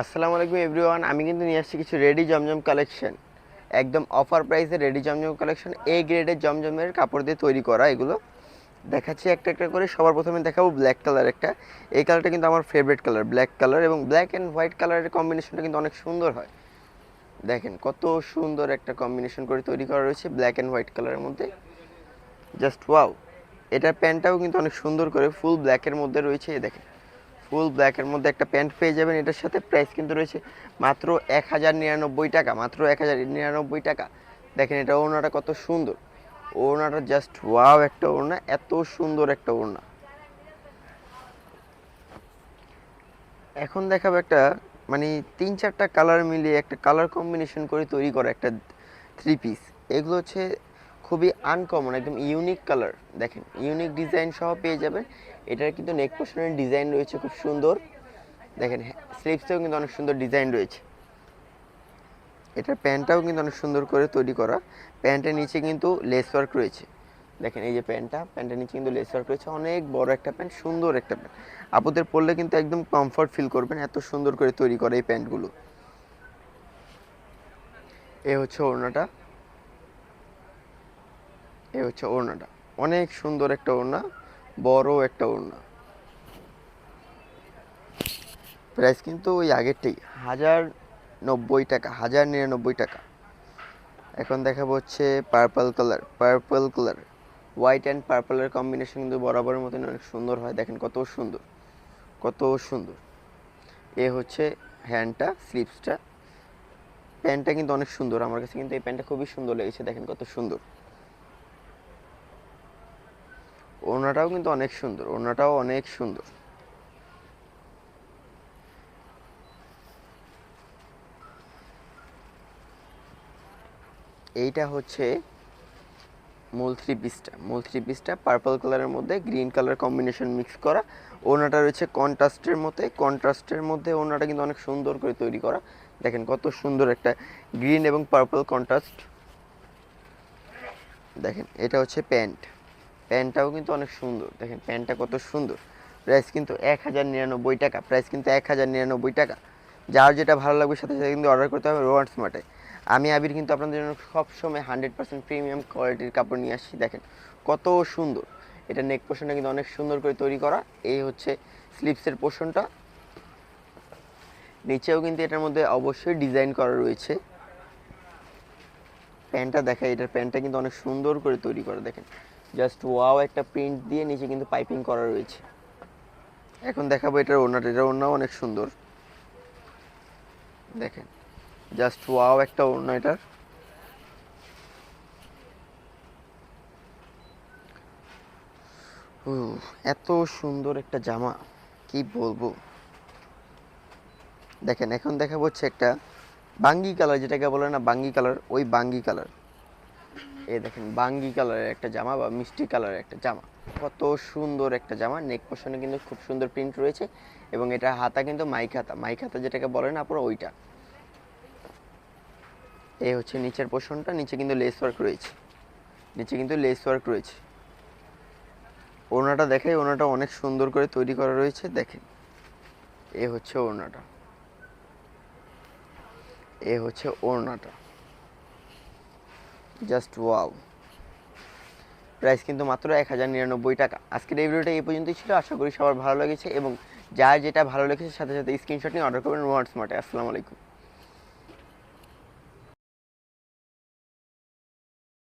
আসসালামু আলাইকুম এভরিওয়ান, আমি কিন্তু নিয়ে আসছি কিছু রেডি জমজম কালেকশন। একদম অফার প্রাইসে রেডি জমজম কালেকশন এ গ্রেডের জমজমের কাপড় দিয়ে তৈরি করা এগুলো। দেখাচ্ছি একটা একটা করে, সবার প্রথমে দেখাবো ব্ল্যাক কালার একটা। এই কালারটা কিন্তু আমার ফেভারিট কালার ব্ল্যাক কালার এবং ব্ল্যাক অ্যান্ড হোয়াইট কালারের কম্বিনেশনটা কিন্তু অনেক সুন্দর হয়। দেখেন কত সুন্দর একটা কম্বিনেশন করে তৈরি করা রয়েছে ব্ল্যাক অ্যান্ড হোয়াইট কালারের মধ্যে। জাস্ট ওয়াও এটার প্যান্টটাও কিন্তু অনেক সুন্দর করে ফুল ব্ল্যাকের মধ্যে রয়েছে দেখেন। ফুল ব্ল্যাকের মধ্যে একটা প্যান্ট পেয়ে যাবেন, এটার সাথে প্রাইস কিন্তু রয়েছে মাত্র এক হাজার নিরানব্বই টাকা, মাত্র এক হাজার নিরানব্বই টাকা। দেখেন এটা ওড়নাটা কত সুন্দর। ওড়নাটা জাস্ট ওয়াও একটা ওড়না, এত সুন্দর একটা ওড়না। এখন দেখাবো একটা মানে তিন চারটা কালার মিলিয়ে একটা কালার কম্বিনেশন করে তৈরি করা একটা থ্রি পিস এগুলো হচ্ছে খুবই আনকমন একদম ইউনিক কালার দেখেন ইউনিক ডিজাইন সহ পেয়ে যাবেন। এটার কিন্তু নেক পোর্শনের ডিজাইন রয়েছে খুব সুন্দর। দেখেন স্লিপসেও কিন্তু অনেক সুন্দর ডিজাইন রয়েছে। এটার প্যান্টটাও কিন্তু অনেক সুন্দর করে তৈরি করা। প্যান্টের নিচে কিন্তু লেস ওয়ার্ক রয়েছে। দেখেন, এই যে প্যান্টটা, প্যান্টের নিচে কিন্তু লেস ওয়ার্ক রয়েছে। অনেক বড় একটা প্যান্ট, সুন্দর একটা প্যান্ট। আপুদের পরলে কিন্তু একদম কমফর্ট ফিল করবেন, এত সুন্দর করে তৈরি করে এই প্যান্টগুলো। এ হচ্ছে ওড়নাটা। এ হচ্ছে ওড়নাটা। অনেক সুন্দর একটা ওড়না, বড় একটা ওড়না। প্রাইস কিন্তু ওই আগেরটাই, হাজার নব্বই টাকা, হাজার নিরানব্বই টাকা। এখন দেখাবো হচ্ছে purple colour purple colour white and পার্পলের combination কিন্তু বরাবরের মতন অনেক সুন্দর হয়, দেখেন কত সুন্দর কত সুন্দর। এ হচ্ছে হ্যান্ডটা স্লিপসটা প্যান্টটা কিন্তু অনেক সুন্দর, আমার কাছে কিন্তু এই প্যান্টটা খুবই সুন্দর লেগেছে, দেখেন কত সুন্দর। ওড়নাটাও কিন্তু অনেক সুন্দর ওড়নাটাও অনেক সুন্দর। এইটা হচ্ছে মূল থ্রি পিসটা মূল থ্রি পিসটা পার্পল কালারের মধ্যে গ্রিন কালার কম্বিনেশন মিক্স করা। ওনাটা রয়েছে কন্ট্রাস্টের মধ্যে কন্ট্রাস্টের মধ্যে ওনাটা কিন্তু অনেক সুন্দর করে তৈরি করা। দেখেন কত সুন্দর একটা গ্রিন এবং পার্পল কন্ট্রাস্ট দেখেন, এটা হচ্ছে প্যান্ট প্যান্টটাও কিন্তু অনেক সুন্দর। দেখেন প্যান্টটা কত সুন্দর। প্রাইস কিন্তু এক হাজার নিরানব্বই টাকা, প্রাইস কিন্তু এক হাজার নিরানব্বই টাকা। যার যেটা ভালো লাগবে সাথে সাথে কিন্তু অর্ডার করতে হবে রোয়ার্ড স্মার্টে আমি আবির কিন্তু আপনাদের জন্য সবসময় হান্ড্রেড পার্সেন্ট প্রিমিয়াম কোয়ালিটির কাপড় নিয়ে আসছি, দেখেন কত সুন্দর। এটা নেক পোর্শনটা কিন্তু অনেক সুন্দর করে তৈরি করা। এই হচ্ছে স্লিপসের পোর্শনটা নিচেও কিন্তু এটার মধ্যে অবশ্যই ডিজাইন করা রয়েছে। প্যান্টটা দেখা এটার প্যান্টটা কিন্তু অনেক সুন্দর করে তৈরি করা, দেখেন। জাস্ট ওয়াও একটা প্রিন্ট দিয়ে নিচে কিন্তু পাইপিং করা রয়েছে। এখন দেখাবো এটার ওড়নাটা এটার ওড়নাও অনেক সুন্দর। দেখেন জাস্ট ওয়াও একটা ওড়না এটার। এত সুন্দর একটা জামা, কি বলব? দেখেন, এখন দেখাবো হচ্ছে একটা বাঙ্গি কালার, যেটাকে বলে না বাঙ্গি কালার, ওই বাঙ্গি কালার। এই দেখেন, বাঙ্গি কালারের একটা জামা বা মিষ্টি কালারের একটা জামা। কত সুন্দর একটা জামা নেক পোর্শনে কিন্তু খুব সুন্দর প্রিন্ট রয়েছে এবং এটা হাতা কিন্তু মাইক হাতা। মাইক হাতা যেটাকে বলে না পুরো ওইটা। এই হচ্ছে নিচের পোর্শনটা নিচে কিন্তু লেস ওয়ার্ক রয়েছে। নিচে কিন্তু লেস ওয়ার্ক রয়েছে। ওড়নাটা দেখে ওড়নাটা অনেক সুন্দর করে তৈরি করা রয়েছে, দেখেন। এ হচ্ছে ওড়নাটা। এ হচ্ছে ওড়নাটা। জাস্ট ওয়াও প্রাইস কিন্তু মাত্র এক হাজার নিরানব্বই টাকা। আজকের এই ভিডিওটা এই পর্যন্তই ছিল। আশা করি সবার ভালো লেগেছে এবং যা যেটা ভালো লেগেছে, সাথে সাথে স্ক্রিনশট নিয়ে অর্ডার করবেন ওয়ার্ড স্মার্টে আসসালামু আলাইকুম।